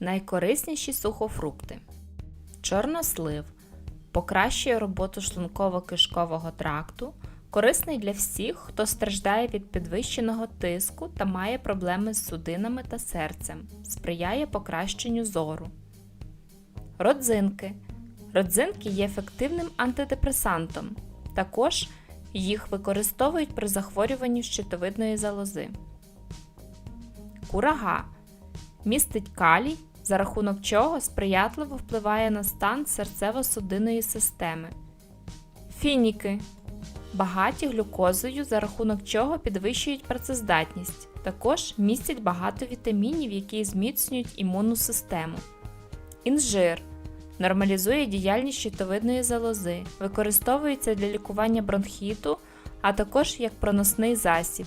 Найкорисніші сухофрукти. Чорнослив покращує роботу шлунково-кишкового тракту, корисний для всіх, хто страждає від підвищеного тиску та має проблеми з судинами та серцем, сприяє покращенню зору. Родзинки. Родзинки є ефективним антидепресантом. Також їх використовують при захворюванні щитовидної залози. Курага містить калій, за рахунок чого сприятливо впливає на стан серцево-судинної системи. Фініки багаті глюкозою, за рахунок чого підвищують працездатність. Також містять багато вітамінів, які зміцнюють імунну систему. Інжир нормалізує діяльність щитовидної залози, використовується для лікування бронхіту, а також як проносний засіб.